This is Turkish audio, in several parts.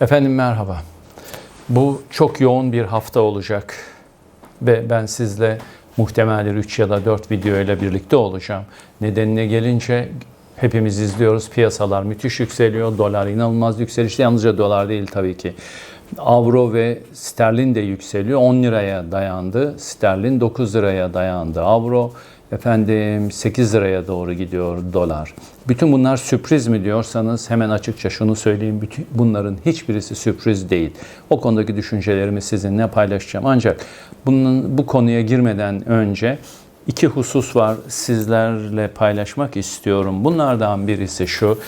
Efendim merhaba. Bu çok yoğun bir hafta olacak ve ben sizle muhtemeldir 3 ya da 4 video ile birlikte olacağım. Nedenine gelince hepimiz izliyoruz. Piyasalar müthiş yükseliyor. Dolar inanılmaz yükselişte. Yalnızca dolar değil tabii ki. Avro ve sterlin de yükseliyor. 10 liraya dayandı. Sterlin 9 liraya dayandı. Avro efendim 8 liraya doğru gidiyor dolar. Bütün bunlar sürpriz mi diyorsanız hemen açıkça şunu söyleyeyim. Bütün bunların hiçbirisi sürpriz değil. O konudaki düşüncelerimi sizinle paylaşacağım. Ancak bunun bu konuya girmeden önce iki husus var sizlerle paylaşmak istiyorum. Bunlardan birisi şu.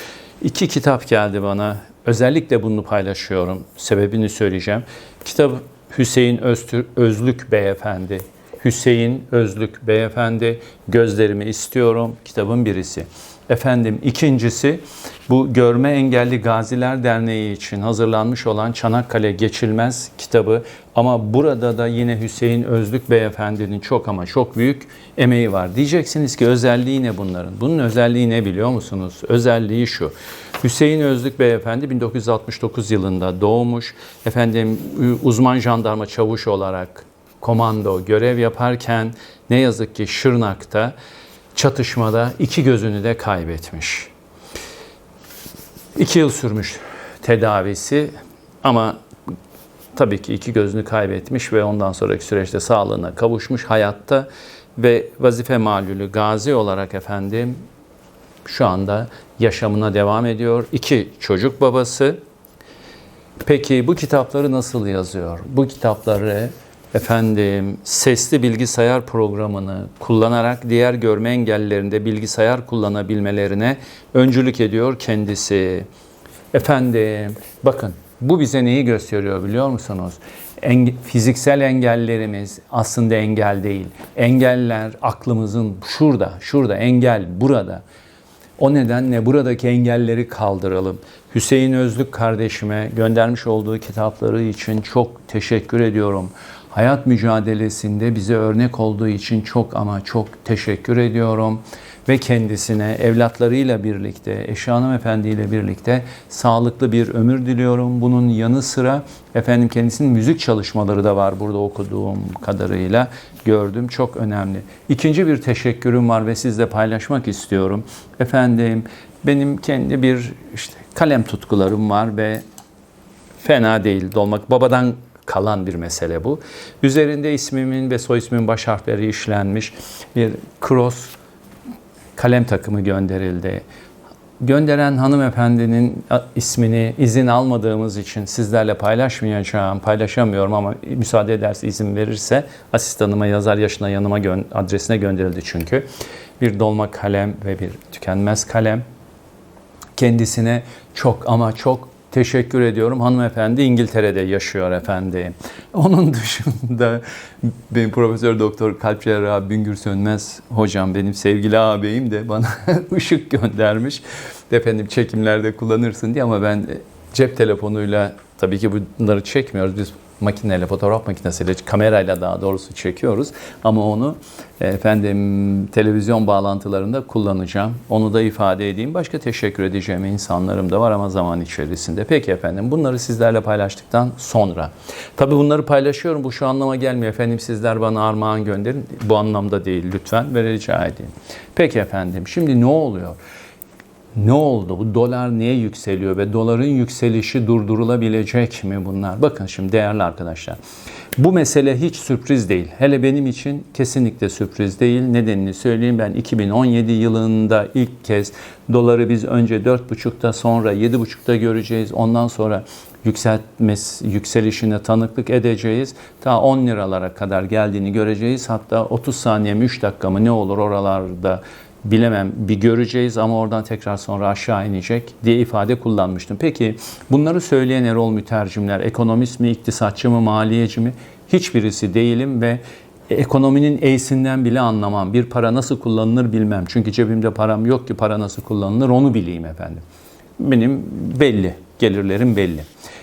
İki kitap geldi bana. Özellikle bunu paylaşıyorum. Sebebini söyleyeceğim. Kitap Hüseyin Öztürk, Özlük Beyefendi. Hüseyin Özlük Beyefendi Gözlerimi istiyorum kitabın birisi. Efendim ikincisi bu Görme Engelli Gaziler Derneği için hazırlanmış olan Çanakkale Geçilmez kitabı ama burada da yine Hüseyin Özlük Beyefendi'nin çok ama çok büyük emeği var. Diyeceksiniz ki özelliği ne bunların? Bunun özelliği ne biliyor musunuz? Özelliği şu. Hüseyin Özlük Beyefendi 1969 yılında doğmuş. Efendim uzman jandarma çavuş olarak komando görev yaparken ne yazık ki Şırnak'ta çatışmada iki gözünü de kaybetmiş. İki yıl sürmüş tedavisi ama tabii ki iki gözünü kaybetmiş ve ondan sonraki süreçte sağlığına kavuşmuş hayatta ve vazife malulü gazi olarak efendim şu anda yaşamına devam ediyor. İki çocuk babası. Peki bu kitapları nasıl yazıyor? Bu kitapları efendim sesli bilgisayar programını kullanarak diğer görme engellilerinde bilgisayar kullanabilmelerine öncülük ediyor kendisi. Efendim bakın bu bize neyi gösteriyor biliyor musunuz? Enge- fiziksel engellerimiz aslında engel değil. Engeller aklımızın şurada, şurada engel burada. O nedenle buradaki engelleri kaldıralım. Hüseyin Özlük kardeşime göndermiş olduğu kitapları için çok teşekkür ediyorum. Hayat mücadelesinde bize örnek olduğu için çok ama çok teşekkür ediyorum. Ve kendisine evlatlarıyla birlikte, eşi hanımefendi ile birlikte sağlıklı bir ömür diliyorum. Bunun yanı sıra efendim kendisinin müzik çalışmaları da var burada okuduğum kadarıyla gördüm. Çok önemli. İkinci bir teşekkürüm var ve sizle paylaşmak istiyorum. Efendim benim kendi bir işte kalem tutkularım var ve fena değil dolmak. Babadan kalan bir mesele bu. Üzerinde ismimin ve soy ismimin baş harfleri işlenmiş bir cross kalem takımı gönderildi. Gönderen hanımefendinin ismini izin almadığımız için sizlerle paylaşmayacağım, paylaşamıyorum ama müsaade ederse izin verirse asistanıma yazar yaşına yanıma gö- adresine gönderildi çünkü. Bir dolma kalem ve bir tükenmez kalem. Kendisine çok ama çok teşekkür ediyorum. Hanımefendi İngiltere'de yaşıyor efendim. Onun dışında benim Profesör Doktor Kalp Cerrahı Büngür Sönmez hocam benim sevgili ağabeyim de bana ışık göndermiş. Efendim çekimlerde kullanırsın diye ama ben cep telefonuyla tabii ki bunları çekmiyoruz. Biz makineyle, fotoğraf makinesiyle, kamerayla daha doğrusu çekiyoruz. Ama onu efendim televizyon bağlantılarında kullanacağım. Onu da ifade edeyim. Başka teşekkür edeceğim insanlarım da var ama zaman içerisinde. Peki efendim bunları sizlerle paylaştıktan sonra. Tabii bunları paylaşıyorum. Bu şu anlama gelmiyor. Efendim sizler bana armağan gönderin. Bu anlamda değil lütfen ve rica edeyim. Peki efendim şimdi ne oluyor? Ne oldu? Bu dolar niye yükseliyor ve doların yükselişi durdurulabilecek mi bunlar? Bakın şimdi değerli arkadaşlar. Bu mesele hiç sürpriz değil. Hele benim için kesinlikle sürpriz değil. Nedenini söyleyeyim ben 2017 yılında ilk kez doları biz önce 4,5'ta sonra 7,5'ta göreceğiz. Ondan sonra yükseltmesi, yükselişine tanıklık edeceğiz. Ta 10 liralara kadar geldiğini göreceğiz. Hatta 30 saniye mi 3 dakika mı ne olur oralarda bilemem bir göreceğiz ama oradan tekrar sonra aşağı inecek diye ifade kullanmıştım. Peki bunları söyleyen Erol Mütercimler ekonomist mi, iktisatçı mı, maliyeci mi? Hiçbirisi değilim ve ekonominin eğsinden bile anlamam. Bir para nasıl kullanılır bilmem. Çünkü cebimde param yok ki para nasıl kullanılır onu bileyim efendim. Benim belli, gelirlerim belli.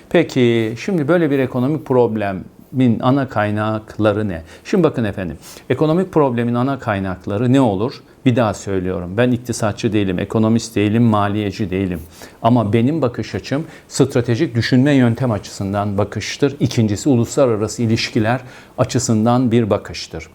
Peki şimdi böyle bir ekonomik problem problemin ana kaynakları ne? Şimdi bakın efendim, ekonomik problemin ana kaynakları ne olur? Bir daha söylüyorum. Ben iktisatçı değilim, ekonomist değilim, maliyeci değilim. Ama benim bakış açım stratejik düşünme yöntem açısından bakıştır. İkincisi uluslararası ilişkiler açısından bir bakıştır.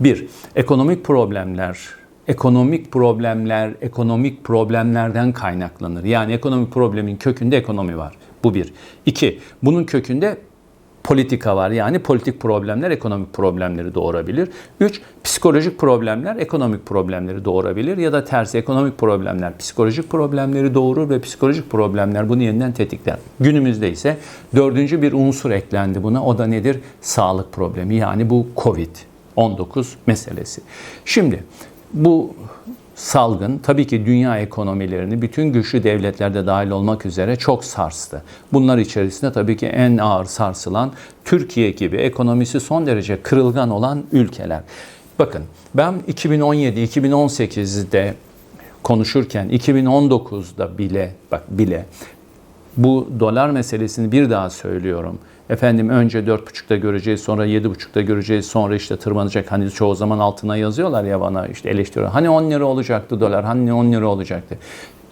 Bir, ekonomik problemler ekonomik problemler, ekonomik problemlerden kaynaklanır. Yani ekonomik problemin kökünde ekonomi var. Bu bir. İki, bunun kökünde politika var. Yani politik problemler ekonomik problemleri doğurabilir. Üç, psikolojik problemler ekonomik problemleri doğurabilir. Ya da tersi ekonomik problemler psikolojik problemleri doğurur ve psikolojik problemler bunu yeniden tetikler. Günümüzde ise dördüncü bir unsur eklendi buna. O da nedir? Sağlık problemi. Yani bu Covid-19 meselesi. Şimdi bu salgın tabii ki dünya ekonomilerini bütün güçlü devletlerde dahil olmak üzere çok sarstı. Bunlar içerisinde tabii ki en ağır sarsılan Türkiye gibi ekonomisi son derece kırılgan olan ülkeler. Bakın ben 2017-2018'de konuşurken 2019'da bile bak bile bu dolar meselesini bir daha söylüyorum. Efendim önce 4.5'ta göreceğiz, sonra 7.5'ta göreceğiz, sonra işte tırmanacak. Hani çoğu zaman altına yazıyorlar ya bana işte eleştiriyor. Hani 10 lira olacaktı dolar, hani 10 lira olacaktı.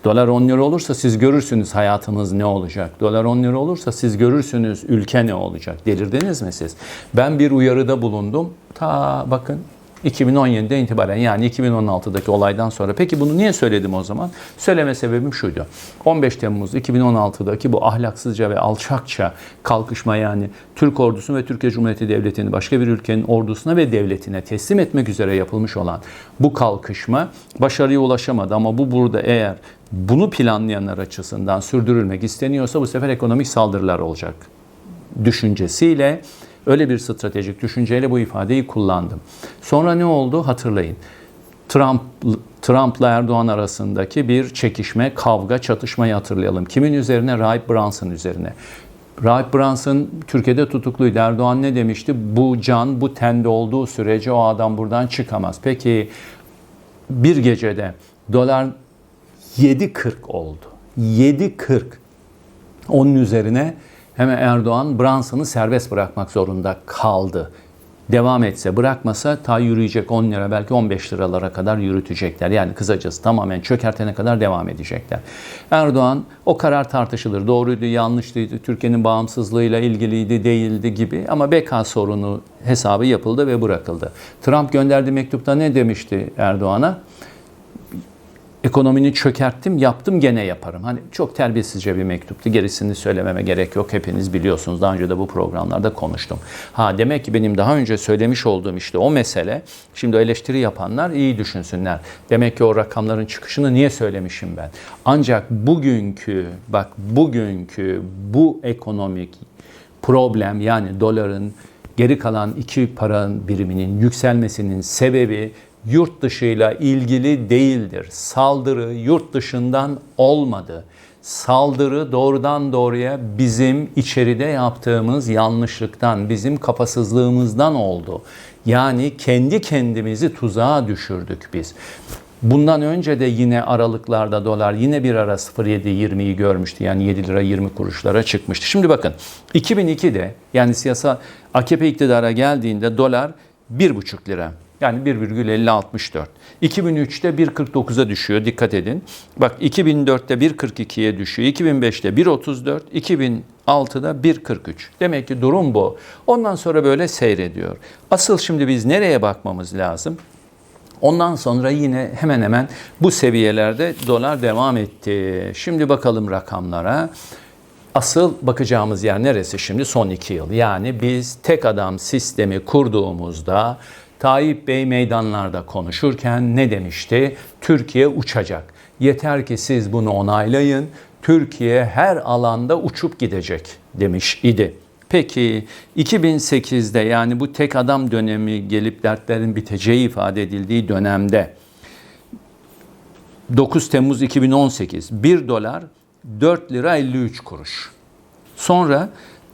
Dolar 10 lira olursa siz görürsünüz hayatınız ne olacak. Dolar 10 lira olursa siz görürsünüz ülke ne olacak. Delirdiniz mi siz? Ben bir uyarıda bulundum. Ta bakın 2017'den itibaren yani 2016'daki olaydan sonra. Peki bunu niye söyledim o zaman? Söyleme sebebim şuydu. 15 Temmuz 2016'daki bu ahlaksızca ve alçakça kalkışma yani Türk ordusu ve Türkiye Cumhuriyeti Devleti'ni başka bir ülkenin ordusuna ve devletine teslim etmek üzere yapılmış olan bu kalkışma başarıya ulaşamadı ama bu burada eğer bunu planlayanlar açısından sürdürülmek isteniyorsa bu sefer ekonomik saldırılar olacak düşüncesiyle Öyle bir stratejik düşünceyle bu ifadeyi kullandım. Sonra ne oldu hatırlayın. Trump Trump'la Erdoğan arasındaki bir çekişme, kavga, çatışmayı hatırlayalım. Kimin üzerine? Rahip Brunson üzerine. Rahip Brunson Türkiye'de tutukluydu. Erdoğan ne demişti? Bu can bu tende olduğu sürece o adam buradan çıkamaz. Peki bir gecede dolar 7.40 oldu. 7.40. Onun üzerine hemen Erdoğan Branson'ı serbest bırakmak zorunda kaldı. Devam etse bırakmasa ta yürüyecek 10 lira belki 15 liralara kadar yürütecekler. Yani kısacası tamamen çökertene kadar devam edecekler. Erdoğan o karar tartışılır. Doğruydu, yanlıştı, Türkiye'nin bağımsızlığıyla ilgiliydi, değildi gibi. Ama BK sorunu hesabı yapıldı ve bırakıldı. Trump gönderdiği mektupta ne demişti Erdoğan'a? Ekonomini çökerttim, yaptım gene yaparım. Hani çok terbiyesizce bir mektuptu. Gerisini söylememe gerek yok. Hepiniz biliyorsunuz. Daha önce de bu programlarda konuştum. Ha demek ki benim daha önce söylemiş olduğum işte o mesele şimdi eleştiri yapanlar iyi düşünsünler. Demek ki o rakamların çıkışını niye söylemişim ben? Ancak bugünkü bak bugünkü bu ekonomik problem yani doların geri kalan iki para biriminin yükselmesinin sebebi yurt dışıyla ilgili değildir. Saldırı yurt dışından olmadı. Saldırı doğrudan doğruya bizim içeride yaptığımız yanlışlıktan, bizim kafasızlığımızdan oldu. Yani kendi kendimizi tuzağa düşürdük biz. Bundan önce de yine aralıklarda dolar yine bir ara 0.7-20'yi görmüştü. Yani 7 lira 20 kuruşlara çıkmıştı. Şimdi bakın 2002'de yani siyasa AKP iktidara geldiğinde dolar 1,5 lira. Yani 1,5064. 2003'te 1.49'a düşüyor. Dikkat edin. Bak 2004'te 1.42'ye düşüyor. 2005'te 1.34. 2006'da 1.43. Demek ki durum bu. Ondan sonra böyle seyrediyor. Asıl şimdi biz nereye bakmamız lazım? Ondan sonra yine hemen hemen bu seviyelerde dolar devam etti. Şimdi bakalım rakamlara. Asıl bakacağımız yer neresi şimdi? Son iki yıl. Yani biz tek adam sistemi kurduğumuzda Tayyip Bey meydanlarda konuşurken ne demişti? Türkiye uçacak. Yeter ki siz bunu onaylayın. Türkiye her alanda uçup gidecek demiş idi. Peki 2008'de yani bu tek adam dönemi gelip dertlerin biteceği ifade edildiği dönemde 9 Temmuz 2018 1 dolar 4 lira 53 kuruş. Sonra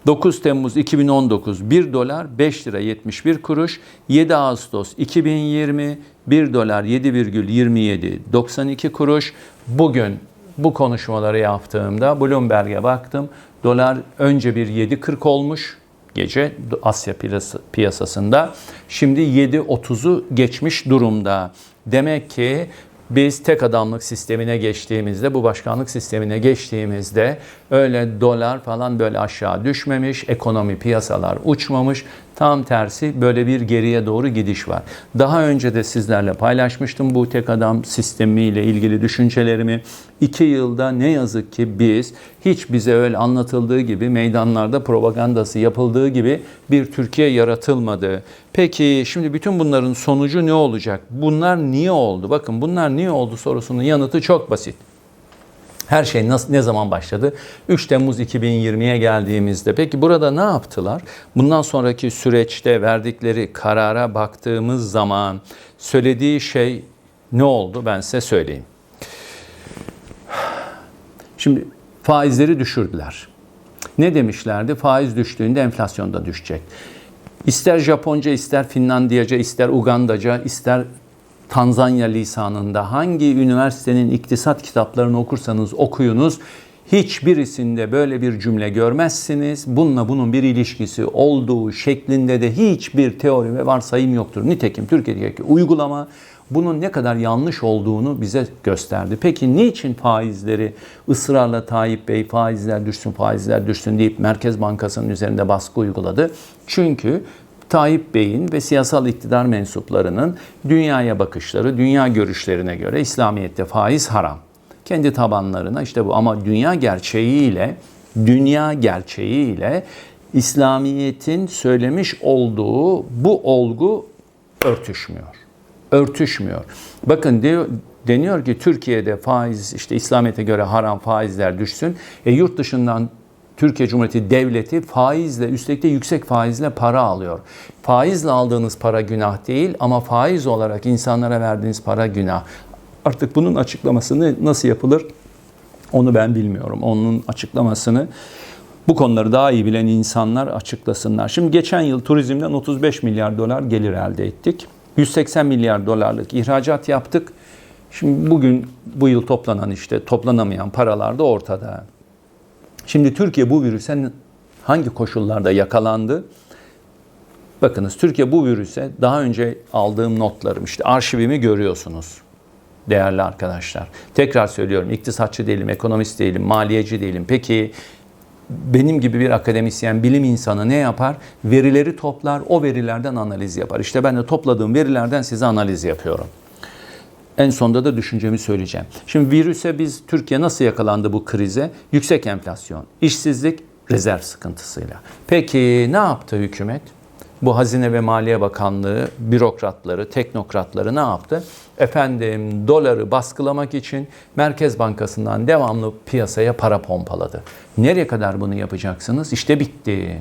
9 Temmuz 2019 1 dolar 5 lira 71 kuruş. 7 Ağustos 2020 1 dolar 7,27 92 kuruş. Bugün bu konuşmaları yaptığımda Bloomberg'e baktım. Dolar önce bir 7.40 olmuş. gece Asya piyasa- piyasasında. Şimdi 7.30'u geçmiş durumda. Demek ki biz tek adamlık sistemine geçtiğimizde, bu başkanlık sistemine geçtiğimizde öyle dolar falan böyle aşağı düşmemiş, ekonomi piyasalar uçmamış. Tam tersi böyle bir geriye doğru gidiş var. Daha önce de sizlerle paylaşmıştım bu tek adam sistemiyle ilgili düşüncelerimi. İki yılda ne yazık ki biz hiç bize öyle anlatıldığı gibi meydanlarda propagandası yapıldığı gibi bir Türkiye yaratılmadı. Peki şimdi bütün bunların sonucu ne olacak? Bunlar niye oldu? Bakın bunlar niye oldu sorusunun yanıtı çok basit. Her şey nasıl, ne zaman başladı? 3 Temmuz 2020'ye geldiğimizde. Peki burada ne yaptılar? Bundan sonraki süreçte verdikleri karara baktığımız zaman söylediği şey ne oldu? Ben size söyleyeyim. Şimdi faizleri düşürdüler. Ne demişlerdi? Faiz düştüğünde enflasyon da düşecek. İster Japonca, ister Finlandiyaca, ister Ugandaca, ister Tanzanya lisanında hangi üniversitenin iktisat kitaplarını okursanız okuyunuz hiçbirisinde böyle bir cümle görmezsiniz. Bununla bunun bir ilişkisi olduğu şeklinde de hiçbir teori ve varsayım yoktur. Nitekim Türkiye'deki uygulama bunun ne kadar yanlış olduğunu bize gösterdi. Peki niçin faizleri ısrarla Tayyip Bey faizler düşsün, faizler düşsün deyip Merkez Bankası'nın üzerinde baskı uyguladı? Çünkü Tayyip Bey'in ve siyasal iktidar mensuplarının dünyaya bakışları, dünya görüşlerine göre İslamiyet'te faiz haram. Kendi tabanlarına işte bu ama dünya gerçeğiyle dünya gerçeğiyle İslamiyet'in söylemiş olduğu bu olgu örtüşmüyor. Örtüşmüyor. Bakın diyor deniyor ki Türkiye'de faiz işte İslamiyet'e göre haram faizler düşsün. E yurt dışından Türkiye Cumhuriyeti Devleti faizle üstelik de yüksek faizle para alıyor. Faizle aldığınız para günah değil ama faiz olarak insanlara verdiğiniz para günah. Artık bunun açıklamasını nasıl yapılır onu ben bilmiyorum. Onun açıklamasını bu konuları daha iyi bilen insanlar açıklasınlar. Şimdi geçen yıl turizmden 35 milyar dolar gelir elde ettik. 180 milyar dolarlık ihracat yaptık. Şimdi bugün bu yıl toplanan işte toplanamayan paralar da ortada. Şimdi Türkiye bu virüse hangi koşullarda yakalandı? Bakınız Türkiye bu virüse daha önce aldığım notlarım işte arşivimi görüyorsunuz değerli arkadaşlar. Tekrar söylüyorum iktisatçı değilim, ekonomist değilim, maliyeci değilim. Peki benim gibi bir akademisyen, bilim insanı ne yapar? Verileri toplar, o verilerden analiz yapar. İşte ben de topladığım verilerden size analiz yapıyorum. En sonda da düşüncemi söyleyeceğim. Şimdi virüse biz Türkiye nasıl yakalandı bu krize? Yüksek enflasyon, işsizlik, rezerv sıkıntısıyla. Peki ne yaptı hükümet? Bu Hazine ve Maliye Bakanlığı bürokratları, teknokratları ne yaptı? Efendim doları baskılamak için Merkez Bankası'ndan devamlı piyasaya para pompaladı. Nereye kadar bunu yapacaksınız? İşte bitti.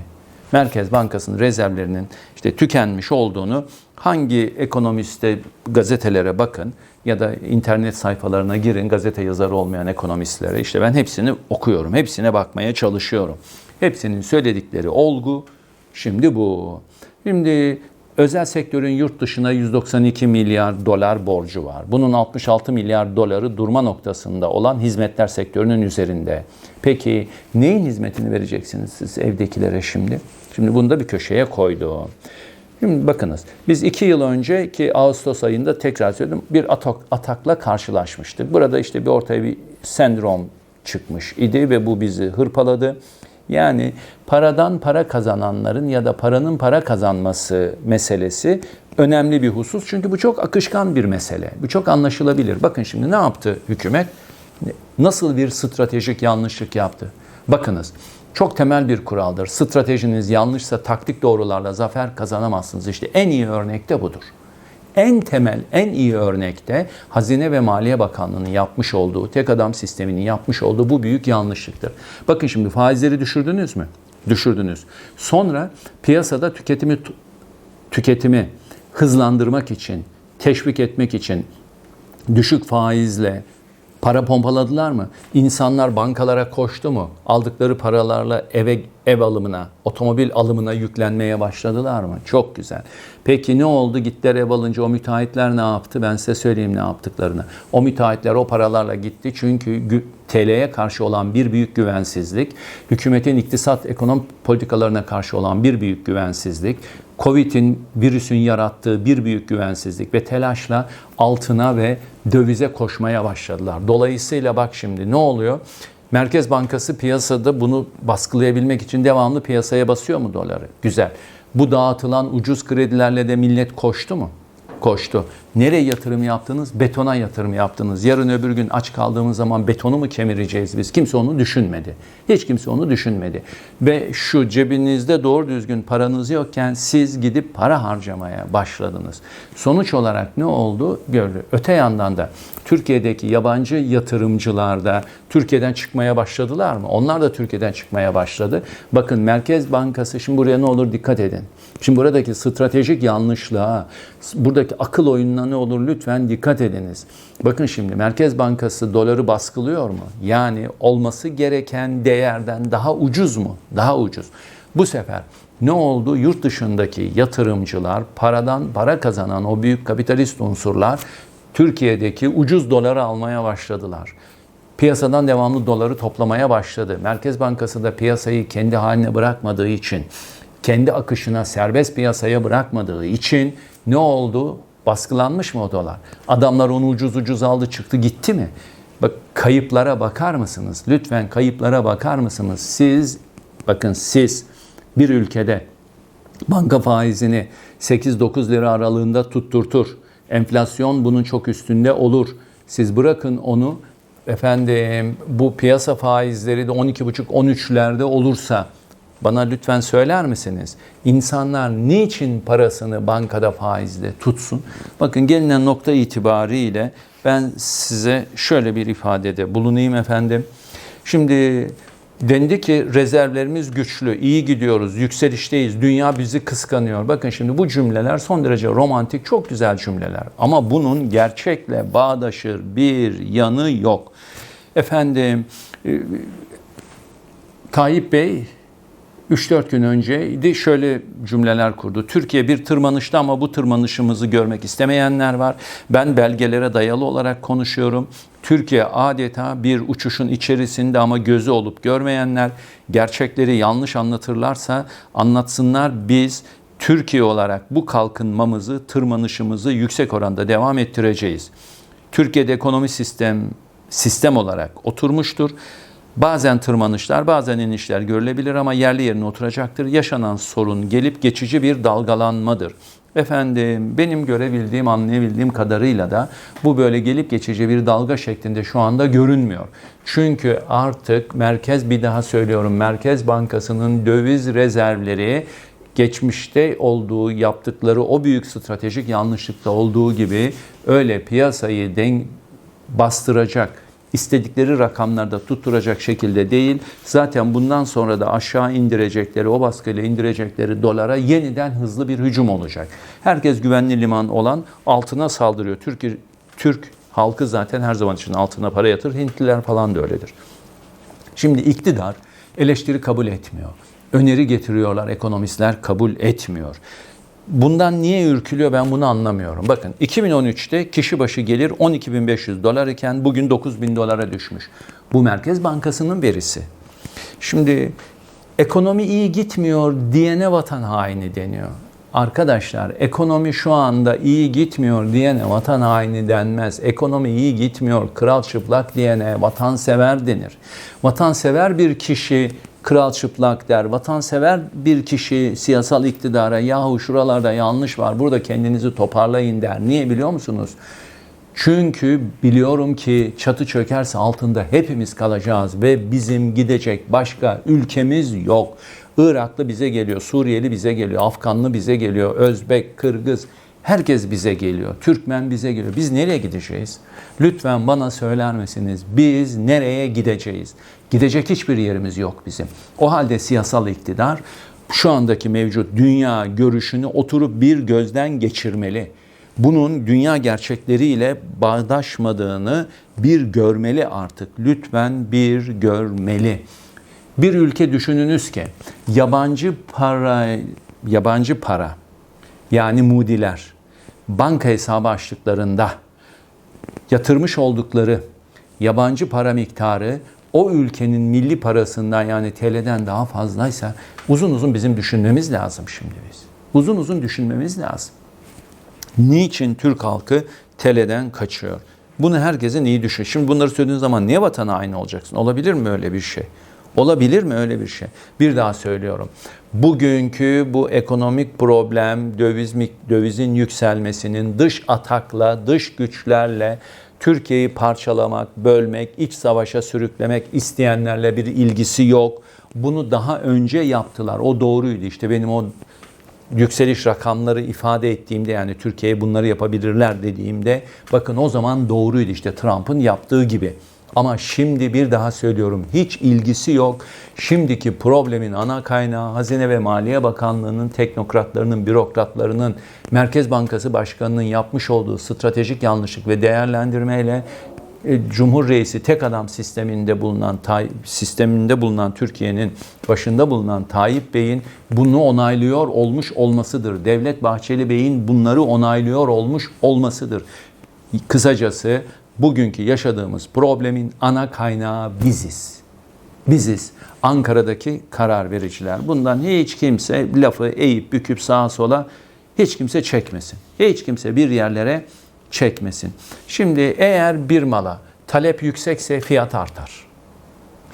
Merkez Bankası'nın rezervlerinin işte tükenmiş olduğunu hangi ekonomiste gazetelere bakın ya da internet sayfalarına girin gazete yazarı olmayan ekonomistlere işte ben hepsini okuyorum. Hepsine bakmaya çalışıyorum. Hepsinin söyledikleri olgu şimdi bu. Şimdi özel sektörün yurt dışına 192 milyar dolar borcu var. Bunun 66 milyar doları durma noktasında olan hizmetler sektörünün üzerinde. Peki neyin hizmetini vereceksiniz siz evdekilere şimdi? Şimdi bunu da bir köşeye koydu. Şimdi bakınız biz iki yıl önceki Ağustos ayında tekrar söyledim bir atak, atakla karşılaşmıştık. Burada işte bir ortaya bir sendrom çıkmış idi ve bu bizi hırpaladı. Yani paradan para kazananların ya da paranın para kazanması meselesi önemli bir husus. Çünkü bu çok akışkan bir mesele. Bu çok anlaşılabilir. Bakın şimdi ne yaptı hükümet? Nasıl bir stratejik yanlışlık yaptı? Bakınız çok temel bir kuraldır. Stratejiniz yanlışsa taktik doğrularla zafer kazanamazsınız. İşte en iyi örnek de budur. En temel, en iyi örnekte Hazine ve Maliye Bakanlığı'nın yapmış olduğu, tek adam sisteminin yapmış olduğu bu büyük yanlışlıktır. Bakın şimdi faizleri düşürdünüz mü? Düşürdünüz. Sonra piyasada tüketimi tüketimi hızlandırmak için, teşvik etmek için düşük faizle Para pompaladılar mı? İnsanlar bankalara koştu mu? Aldıkları paralarla eve ev alımına, otomobil alımına yüklenmeye başladılar mı? Çok güzel. Peki ne oldu? Gittiler ev alınca o müteahhitler ne yaptı? Ben size söyleyeyim ne yaptıklarını. O müteahhitler o paralarla gitti çünkü TL'ye karşı olan bir büyük güvensizlik, hükümetin iktisat ekonomi politikalarına karşı olan bir büyük güvensizlik, Covid'in virüsün yarattığı bir büyük güvensizlik ve telaşla altına ve dövize koşmaya başladılar. Dolayısıyla bak şimdi ne oluyor? Merkez Bankası piyasada bunu baskılayabilmek için devamlı piyasaya basıyor mu doları? Güzel. Bu dağıtılan ucuz kredilerle de millet koştu mu? Koştu. Nereye yatırım yaptınız? Betona yatırım yaptınız. Yarın öbür gün aç kaldığımız zaman betonu mu kemireceğiz biz? Kimse onu düşünmedi. Hiç kimse onu düşünmedi. Ve şu cebinizde doğru düzgün paranız yokken siz gidip para harcamaya başladınız. Sonuç olarak ne oldu? Gördü. Öte yandan da Türkiye'deki yabancı yatırımcılar da Türkiye'den çıkmaya başladılar mı? Onlar da Türkiye'den çıkmaya başladı. Bakın Merkez Bankası şimdi buraya ne olur dikkat edin. Şimdi buradaki stratejik yanlışlığa, buradaki akıl oyununa ne olur lütfen dikkat ediniz. Bakın şimdi Merkez Bankası doları baskılıyor mu? Yani olması gereken değerden daha ucuz mu? Daha ucuz. Bu sefer ne oldu? Yurt dışındaki yatırımcılar, paradan para kazanan o büyük kapitalist unsurlar Türkiye'deki ucuz doları almaya başladılar. Piyasadan devamlı doları toplamaya başladı. Merkez Bankası da piyasayı kendi haline bırakmadığı için, kendi akışına serbest piyasaya bırakmadığı için ne oldu? Baskılanmış mı o dolar? Adamlar onu ucuz ucuz aldı çıktı gitti mi? Bak kayıplara bakar mısınız? Lütfen kayıplara bakar mısınız? Siz bakın siz bir ülkede banka faizini 8-9 lira aralığında tutturtur. Enflasyon bunun çok üstünde olur. Siz bırakın onu efendim bu piyasa faizleri de 12,5-13'lerde olursa bana lütfen söyler misiniz? İnsanlar niçin parasını bankada faizle tutsun? Bakın gelinen nokta itibariyle ben size şöyle bir ifadede bulunayım efendim. Şimdi dendi ki rezervlerimiz güçlü, iyi gidiyoruz, yükselişteyiz, dünya bizi kıskanıyor. Bakın şimdi bu cümleler son derece romantik, çok güzel cümleler. Ama bunun gerçekle bağdaşır bir yanı yok. Efendim, e, Tayyip Bey 3-4 gün önceydi şöyle cümleler kurdu. Türkiye bir tırmanışta ama bu tırmanışımızı görmek istemeyenler var. Ben belgelere dayalı olarak konuşuyorum. Türkiye adeta bir uçuşun içerisinde ama gözü olup görmeyenler gerçekleri yanlış anlatırlarsa anlatsınlar biz Türkiye olarak bu kalkınmamızı, tırmanışımızı yüksek oranda devam ettireceğiz. Türkiye'de ekonomi sistem sistem olarak oturmuştur. Bazen tırmanışlar, bazen inişler görülebilir ama yerli yerine oturacaktır. Yaşanan sorun gelip geçici bir dalgalanmadır. Efendim benim görebildiğim, anlayabildiğim kadarıyla da bu böyle gelip geçici bir dalga şeklinde şu anda görünmüyor. Çünkü artık merkez bir daha söylüyorum Merkez Bankası'nın döviz rezervleri geçmişte olduğu yaptıkları o büyük stratejik yanlışlıkta olduğu gibi öyle piyasayı den bastıracak istedikleri rakamlarda tutturacak şekilde değil. Zaten bundan sonra da aşağı indirecekleri, o baskıyla indirecekleri dolara yeniden hızlı bir hücum olacak. Herkes güvenli liman olan altına saldırıyor. Türk, Türk halkı zaten her zaman için altına para yatırır. Hintliler falan da öyledir. Şimdi iktidar eleştiri kabul etmiyor. Öneri getiriyorlar, ekonomistler kabul etmiyor. Bundan niye ürkülüyor ben bunu anlamıyorum. Bakın 2013'te kişi başı gelir 12.500 dolar iken bugün 9.000 dolara düşmüş. Bu Merkez Bankası'nın verisi. Şimdi ekonomi iyi gitmiyor diyene vatan haini deniyor. Arkadaşlar ekonomi şu anda iyi gitmiyor diyene vatan haini denmez. Ekonomi iyi gitmiyor kral çıplak diyene vatansever denir. Vatansever bir kişi kral çıplak der. Vatansever bir kişi siyasal iktidara yahu şuralarda yanlış var burada kendinizi toparlayın der. Niye biliyor musunuz? Çünkü biliyorum ki çatı çökerse altında hepimiz kalacağız ve bizim gidecek başka ülkemiz yok. Iraklı bize geliyor, Suriyeli bize geliyor, Afganlı bize geliyor, Özbek, Kırgız, herkes bize geliyor. Türkmen bize geliyor. Biz nereye gideceğiz? Lütfen bana söyler misiniz? Biz nereye gideceğiz? Gidecek hiçbir yerimiz yok bizim. O halde siyasal iktidar şu andaki mevcut dünya görüşünü oturup bir gözden geçirmeli. bunun dünya gerçekleriyle bağdaşmadığını bir görmeli artık. Lütfen bir görmeli. Bir ülke düşününüz ki yabancı para yabancı para yani mudiler banka hesabı açtıklarında yatırmış oldukları yabancı para miktarı o ülkenin milli parasından yani TL'den daha fazlaysa uzun uzun bizim düşünmemiz lazım şimdi biz. Uzun uzun düşünmemiz lazım. Niçin Türk halkı TL'den kaçıyor? Bunu herkesin iyi düşün. Şimdi bunları söylediğin zaman niye vatana aynı olacaksın? Olabilir mi öyle bir şey? Olabilir mi öyle bir şey? Bir daha söylüyorum. Bugünkü bu ekonomik problem, döviz dövizin yükselmesinin dış atakla, dış güçlerle Türkiye'yi parçalamak, bölmek, iç savaşa sürüklemek isteyenlerle bir ilgisi yok. Bunu daha önce yaptılar. O doğruydu. İşte benim o yükseliş rakamları ifade ettiğimde yani Türkiye'ye bunları yapabilirler dediğimde bakın o zaman doğruydu işte Trump'ın yaptığı gibi. Ama şimdi bir daha söylüyorum hiç ilgisi yok. Şimdiki problemin ana kaynağı Hazine ve Maliye Bakanlığı'nın teknokratlarının, bürokratlarının, Merkez Bankası Başkanı'nın yapmış olduğu stratejik yanlışlık ve değerlendirmeyle e, Cumhur Reisi tek adam sisteminde bulunan sisteminde bulunan Türkiye'nin başında bulunan Tayyip Bey'in bunu onaylıyor olmuş olmasıdır. Devlet Bahçeli Bey'in bunları onaylıyor olmuş olmasıdır. Kısacası bugünkü yaşadığımız problemin ana kaynağı biziz. Biziz. Ankara'daki karar vericiler. Bundan hiç kimse lafı eğip büküp sağa sola hiç kimse çekmesin. Hiç kimse bir yerlere çekmesin. Şimdi eğer bir mala talep yüksekse fiyat artar.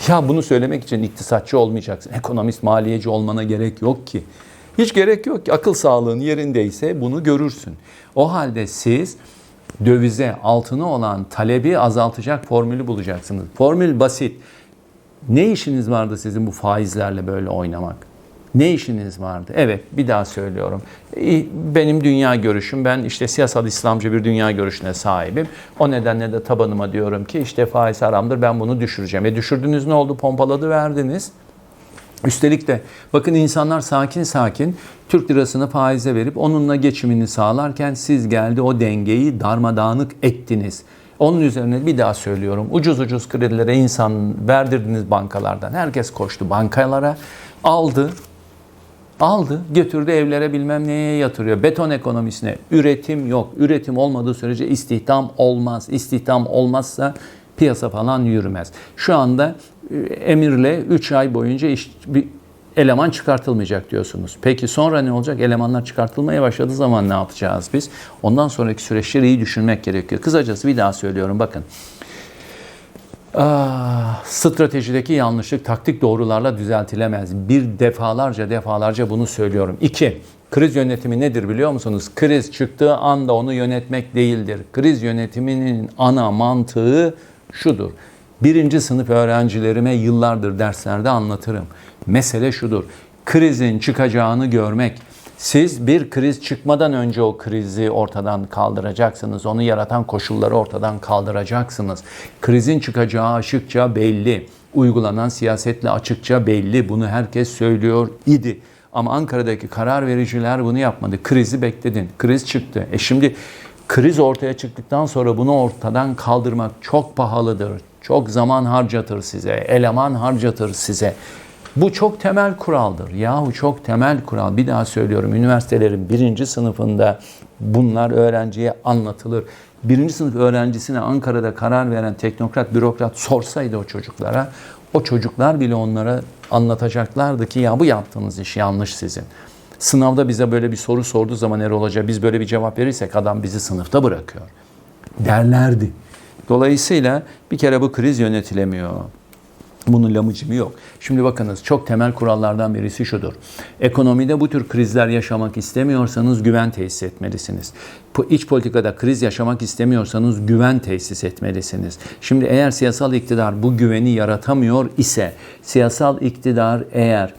Ya bunu söylemek için iktisatçı olmayacaksın. Ekonomist, maliyeci olmana gerek yok ki. Hiç gerek yok ki. Akıl sağlığın yerindeyse bunu görürsün. O halde siz dövize, altına olan talebi azaltacak formülü bulacaksınız. Formül basit. Ne işiniz vardı sizin bu faizlerle böyle oynamak? Ne işiniz vardı? Evet, bir daha söylüyorum. Benim dünya görüşüm, ben işte siyasal İslamcı bir dünya görüşüne sahibim. O nedenle de tabanıma diyorum ki işte faiz haramdır, ben bunu düşüreceğim. E düşürdünüz ne oldu? Pompaladı verdiniz. Üstelik de bakın insanlar sakin sakin Türk lirasını faize verip onunla geçimini sağlarken siz geldi o dengeyi darmadağınık ettiniz. Onun üzerine bir daha söylüyorum. Ucuz ucuz kredilere insan verdirdiniz bankalardan. Herkes koştu bankalara. Aldı. Aldı, götürdü evlere bilmem neye yatırıyor. Beton ekonomisine üretim yok. Üretim olmadığı sürece istihdam olmaz. İstihdam olmazsa piyasa falan yürümez. Şu anda e, emirle 3 ay boyunca iş, bir eleman çıkartılmayacak diyorsunuz. Peki sonra ne olacak? Elemanlar çıkartılmaya başladığı zaman ne yapacağız biz? Ondan sonraki süreçleri iyi düşünmek gerekiyor. Kısacası bir daha söylüyorum bakın. Ah, stratejideki yanlışlık taktik doğrularla düzeltilemez. Bir defalarca defalarca bunu söylüyorum. İki, kriz yönetimi nedir biliyor musunuz? Kriz çıktığı anda onu yönetmek değildir. Kriz yönetiminin ana mantığı şudur. Birinci sınıf öğrencilerime yıllardır derslerde anlatırım. Mesele şudur. Krizin çıkacağını görmek. Siz bir kriz çıkmadan önce o krizi ortadan kaldıracaksınız. Onu yaratan koşulları ortadan kaldıracaksınız. Krizin çıkacağı açıkça belli. Uygulanan siyasetle açıkça belli. Bunu herkes söylüyor idi. Ama Ankara'daki karar vericiler bunu yapmadı. Krizi bekledin. Kriz çıktı. E şimdi kriz ortaya çıktıktan sonra bunu ortadan kaldırmak çok pahalıdır. Çok zaman harcatır size, eleman harcatır size. Bu çok temel kuraldır. Yahu çok temel kural. Bir daha söylüyorum. Üniversitelerin birinci sınıfında bunlar öğrenciye anlatılır. Birinci sınıf öğrencisine Ankara'da karar veren teknokrat, bürokrat sorsaydı o çocuklara, o çocuklar bile onlara anlatacaklardı ki ya bu yaptığınız iş yanlış sizin. Sınavda bize böyle bir soru sorduğu zaman Erol Hoca biz böyle bir cevap verirsek adam bizi sınıfta bırakıyor derlerdi. Dolayısıyla bir kere bu kriz yönetilemiyor. Bunun lamıcımı yok. Şimdi bakınız çok temel kurallardan birisi şudur. Ekonomide bu tür krizler yaşamak istemiyorsanız güven tesis etmelisiniz. İç politikada kriz yaşamak istemiyorsanız güven tesis etmelisiniz. Şimdi eğer siyasal iktidar bu güveni yaratamıyor ise siyasal iktidar eğer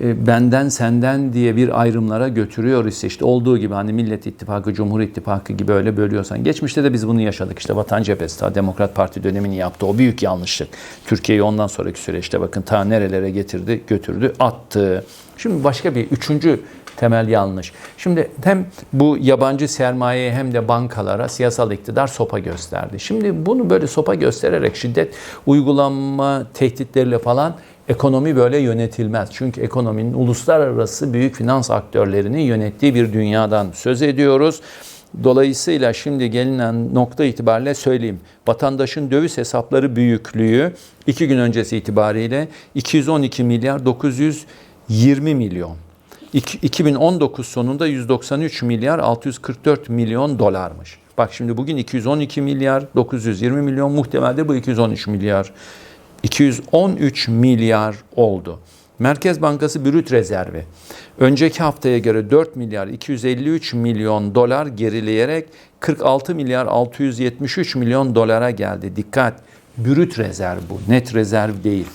benden senden diye bir ayrımlara götürüyor ise işte olduğu gibi hani Millet İttifakı, Cumhur İttifakı gibi öyle bölüyorsan. Geçmişte de biz bunu yaşadık işte Vatan Cephesi, ta Demokrat Parti dönemini yaptı. O büyük yanlışlık. Türkiye'yi ondan sonraki süreçte bakın ta nerelere getirdi, götürdü, attı. Şimdi başka bir üçüncü temel yanlış. Şimdi hem bu yabancı sermayeye hem de bankalara siyasal iktidar sopa gösterdi. Şimdi bunu böyle sopa göstererek şiddet uygulanma tehditleriyle falan ekonomi böyle yönetilmez. Çünkü ekonominin uluslararası büyük finans aktörlerinin yönettiği bir dünyadan söz ediyoruz. Dolayısıyla şimdi gelinen nokta itibariyle söyleyeyim. Vatandaşın döviz hesapları büyüklüğü iki gün öncesi itibariyle 212 milyar 920 milyon. İki- 2019 sonunda 193 milyar 644 milyon dolarmış. Bak şimdi bugün 212 milyar 920 milyon muhtemelde bu 213 milyar 213 milyar oldu. Merkez Bankası brüt rezervi önceki haftaya göre 4 milyar 253 milyon dolar gerileyerek 46 milyar 673 milyon dolara geldi. Dikkat! Brüt rezerv bu. Net rezerv değil.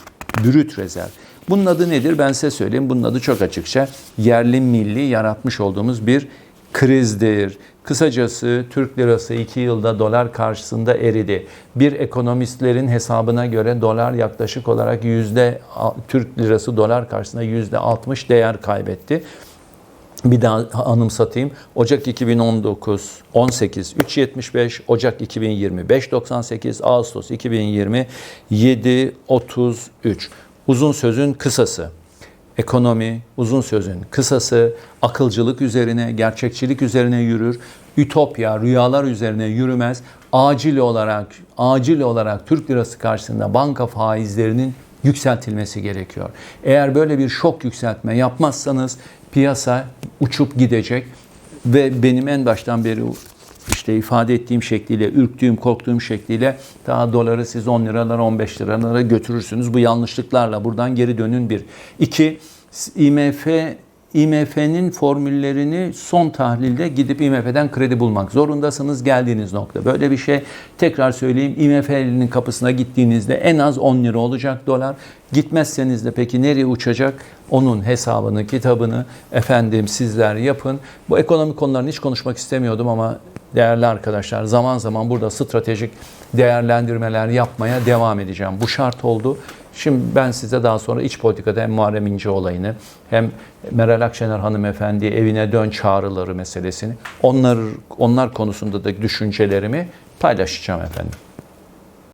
Brüt rezerv. Bunun adı nedir? Ben size söyleyeyim. Bunun adı çok açıkça yerli milli yaratmış olduğumuz bir krizdir. Kısacası Türk lirası 2 yılda dolar karşısında eridi. Bir ekonomistlerin hesabına göre dolar yaklaşık olarak yüzde Türk lirası dolar karşısında yüzde 60 değer kaybetti. Bir daha anımsatayım. Ocak 2019 18 3.75, Ocak 2020 5.98, Ağustos 2020 7.33. Uzun sözün kısası. Ekonomi uzun sözün kısası akılcılık üzerine, gerçekçilik üzerine yürür. Ütopya, rüyalar üzerine yürümez. Acil olarak, acil olarak Türk lirası karşısında banka faizlerinin yükseltilmesi gerekiyor. Eğer böyle bir şok yükseltme yapmazsanız piyasa uçup gidecek ve benim en baştan beri işte ifade ettiğim şekliyle, ürktüğüm, korktuğum şekliyle daha doları siz 10 liralara, 15 liralara götürürsünüz. Bu yanlışlıklarla buradan geri dönün bir. İki, IMF IMF'nin formüllerini son tahlilde gidip IMF'den kredi bulmak zorundasınız geldiğiniz nokta. Böyle bir şey tekrar söyleyeyim IMF'nin kapısına gittiğinizde en az 10 lira olacak dolar. Gitmezseniz de peki nereye uçacak? Onun hesabını, kitabını efendim sizler yapın. Bu ekonomik konularını hiç konuşmak istemiyordum ama değerli arkadaşlar zaman zaman burada stratejik değerlendirmeler yapmaya devam edeceğim. Bu şart oldu. Şimdi ben size daha sonra iç politikada hem Muharrem İnce olayını hem Meral Akşener hanımefendi evine dön çağrıları meselesini onlar onlar konusunda da düşüncelerimi paylaşacağım efendim.